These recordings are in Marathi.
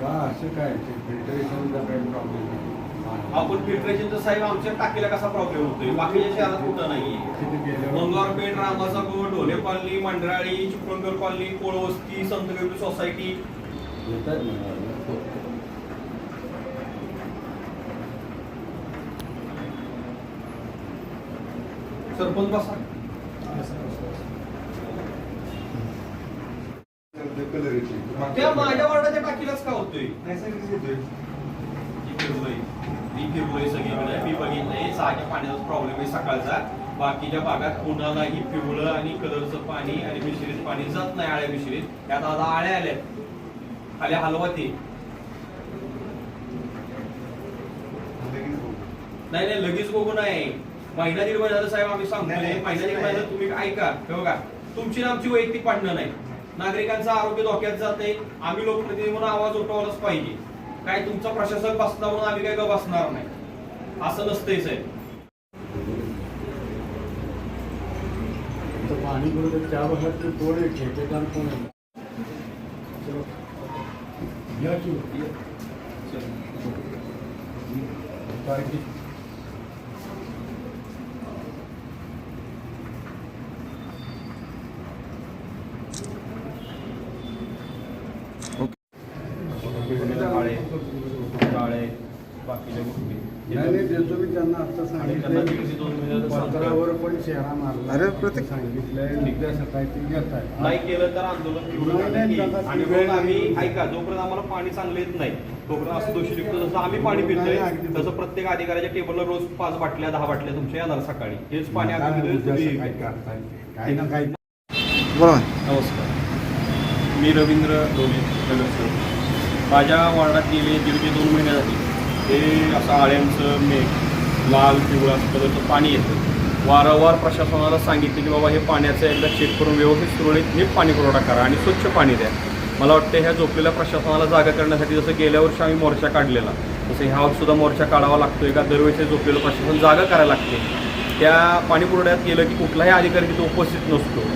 का असं काय? ते फिल्टरेशनचा काही प्रॉब्लेम आपण फिल्ट्रेशनचा साहेब आमच्या टाकीला कसा प्रॉब्लेम होतोय? बाकीच्या शहरात कुठं नाहीये. तिथे गेल्यावर मंगळवारपेठ रामाचा गोड Dhole colony Mandrali Chiplunkar colony Kolwasti Sant Gauri society येतात ना सरपंच बसा कलर येते त्या माझ्या वार्डाच्या टाकीलाच का होतोय? नैसर्गिक होतोय. मी फिरलोय मी फिरलोय सगळीकडे. मी बघितलंय सहाच्या पाण्याचा प्रॉब्लेम आहे सकाळचा. बाकीच्या भागात कोणालाही पिवळं आणि कलरचं पाणी आणि मिश्रित पाणी जात नाही आळ्या मिश्रित. त्यात आता आळ्या आल्या हलवा ते. नाही नाही लगेच बघू नाही. महिना दीड महिना झालं साहेब आम्ही नाही, महिना दीड नाही. महिना तुम्ही ऐका. हे बघा. तुमची आमची वैयक्तिक भांडणं नाही. नागरिकांचं आरोग्य धोक्यात जाते आम्ही लोकप्रतिनिधी म्हणून आवाज उठवलाच पाहिजे. काय तुमचा प्रशासक बसला म्हणून आम्ही काय बसणार नाही. असं नसतंय साहेब. तर पाणी बरोबर त्या भागात ते कोण आहे? ठेकेदार कोण आहे या की काय की काळे काळे बाकीच्या गोष्टी. नाही नाही देतो मी त्यांना आता आणि त्यांना सांगितलं दीडशे दोन महिन्याचं सांगतो. पत्रावर पण शेरा मारला. अरे, प्रत्येक- सांगितलंय उद्या सकाळी ते घेत नाही केलं तर आंदोलन तीव्र आणि मग आम्ही नाही. ऐका जोपर्यंत आम्हाला पाणी चांगलं येत नाही तोपर्यंत असं दोषीयुक्त जसं आम्ही पाणी पितोय तसं प्रत्येक अधिकाऱ्याच्या टेबलला रोज पाच बाटल्या दहा बाटल्या तुमच्या येणार सकाळी. हेच पाणी आम्ही. काही ना काही बोला नमस्कार. मी रवींद्र डोले नगरसेवक माझ्या वार्डात गेले दीड ते दोन महिने हे असं आळ्यांचं मेघ लाल पिवळा कलरचं पाणी येतं. वारंवार प्रशासनाला सांगितलं की बाबा हे पाण्याचं एकदा चेक करून व्यवस्थित सुरळीत नीट पाणी पुरवठा करा आणि स्वच्छ पाणी द्या. मला वाटतं ह्या झोपलेल्या प्रशासनाला जागा करण्यासाठी जसं गेल्या वर्षी आम्ही मोर्चा काढलेला तसं ह्या सुद्धा मोर्चा काढावा लागतोय का? दरवेळेस झोपलेलं प्रशासन जागा करायला लागते. त्या पाणी पुरवठ्यात गेलं की कुठलाही अधिकारी तिथे उपस्थित नसतो.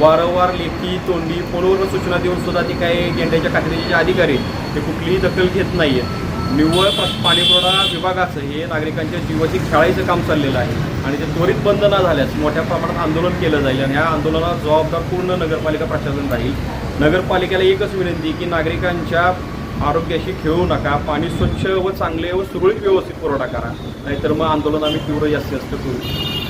वारंवार लेखी तोंडी फोनवर सूचना देऊन सुद्धा ती काही गेंड्याच्या खात्याचे जे अधिकारी आहेत, ते कुठलीही दखल घेत नाही आहेत निव्वळ पाणीपुरवठा विभागाचं हे नागरिकांच्या जीवाची खेळायचं काम चाललेलं आहे. आणि ते त्वरित बंद न झाल्यास मोठ्या प्रमाणात आंदोलन केलं जाईल आणि ह्या आंदोलनाला जबाबदार पूर्ण नगरपालिका प्रशासन राहील. नगरपालिकेला एकच विनंती की नागरिकांच्या आरोग्याशी खेळू नका पाणी स्वच्छ व चांगले व सुरळीत व्यवस्थित पुरवठा करा. नाहीतर मग आंदोलन आम्ही तीव्र जास्तीत जास्त करू.